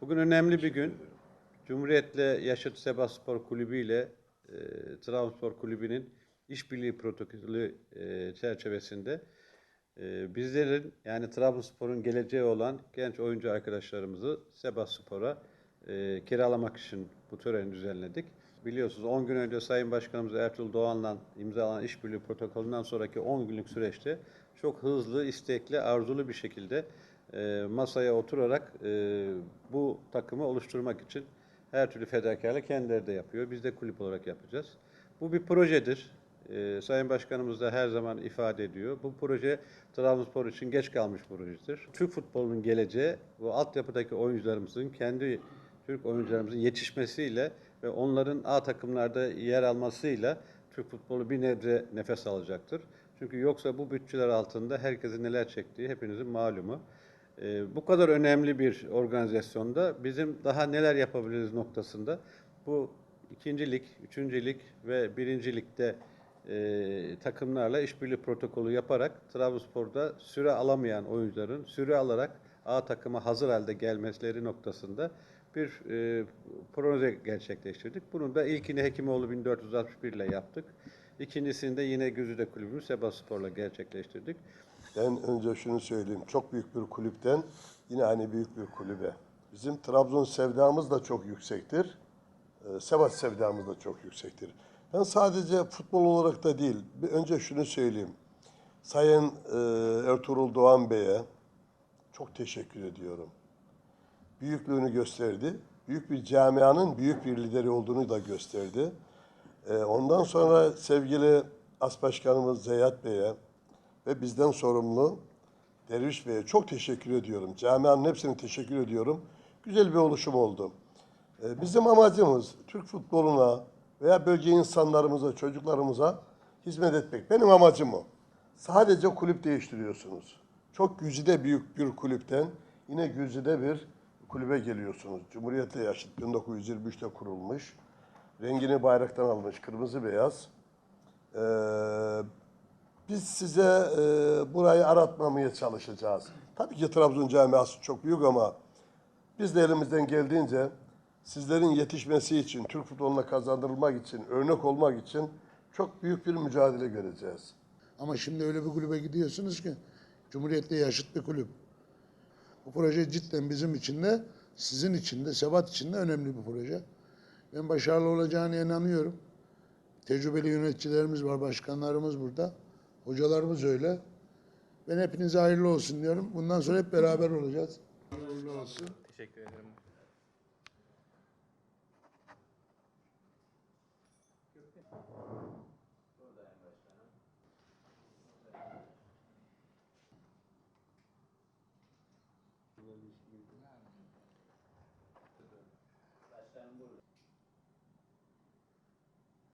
Bugün önemli bir gün. Cumhuriyet'le Yaşıt Sebaspor Kulübü ile e, Trabzonspor Kulübü'nün işbirliği protokolü e, çerçevesinde e, bizlerin yani Trabzonspor'un geleceği olan genç oyuncu arkadaşlarımızı Sebaspor'a e, kiralamak için bu töreni düzenledik. Biliyorsunuz 10 gün önce Sayın Başkanımız Ertuğrul Doğan'la imzalanan işbirliği protokolünden sonraki 10 günlük süreçte çok hızlı, istekli, arzulu bir şekilde e, masaya oturarak e, bu takımı oluşturmak için her türlü fedakarlık kendileri de yapıyor. Biz de kulüp olarak yapacağız. Bu bir projedir. E, Sayın Başkanımız da her zaman ifade ediyor. Bu proje Trabzonspor için geç kalmış projedir. Türk futbolunun geleceği bu altyapıdaki oyuncularımızın kendi Türk oyuncularımızın yetişmesiyle ve onların A takımlarda yer almasıyla Türk futbolu bir nebze nefes alacaktır. Çünkü yoksa bu bütçeler altında herkesin neler çektiği hepinizin malumu. Ee, bu kadar önemli bir organizasyonda bizim daha neler yapabiliriz noktasında bu ikinci lig, üçüncü lig ve birinci ligde e, takımlarla işbirliği protokolü yaparak Trabzonspor'da süre alamayan oyuncuların süre alarak A takıma hazır halde gelmeleri noktasında bir e, proje gerçekleştirdik. Bunun da ilkini Hekimoğlu 1461 ile yaptık. İkincisini de yine Güzide Kulübü Sebaspor'la gerçekleştirdik. Ben önce şunu söyleyeyim. Çok büyük bir kulüpten yine hani büyük bir kulübe. Bizim Trabzon sevdamız da çok yüksektir. Ee, Sebat sevdamız da çok yüksektir. Ben sadece futbol olarak da değil. Bir önce şunu söyleyeyim. Sayın e, Ertuğrul Doğan Bey'e çok teşekkür ediyorum. Büyüklüğünü gösterdi. Büyük bir camianın büyük bir lideri olduğunu da gösterdi. Ee, ondan sonra sevgili As Başkanımız Zeyyat Bey'e ve bizden sorumlu Derviş Bey'e çok teşekkür ediyorum. Camianın hepsine teşekkür ediyorum. Güzel bir oluşum oldu. Ee, Bizim amacımız Türk futboluna veya bölge insanlarımıza, çocuklarımıza hizmet etmek. Benim amacım o. Sadece kulüp değiştiriyorsunuz. Çok güzide büyük bir kulüpten yine güzide bir kulübe geliyorsunuz. Cumhuriyet'le yaşıt 1923'te kurulmuş. Rengini bayraktan almış, kırmızı beyaz. Ee, biz size e, burayı aratmamaya çalışacağız. Tabii ki Trabzon camiası çok büyük ama biz de elimizden geldiğince sizlerin yetişmesi için, Türk futboluna kazandırılmak için, örnek olmak için çok büyük bir mücadele göreceğiz. Ama şimdi öyle bir kulübe gidiyorsunuz ki Cumhuriyet'le yaşıt bir kulüp. Bu proje cidden bizim için de sizin için de Sebat için de önemli bir proje. Ben başarılı olacağına inanıyorum. Tecrübeli yöneticilerimiz var, başkanlarımız burada. Hocalarımız öyle. Ben hepinize hayırlı olsun diyorum. Bundan sonra hep beraber olacağız. Hayırlı olsun. Teşekkür ederim.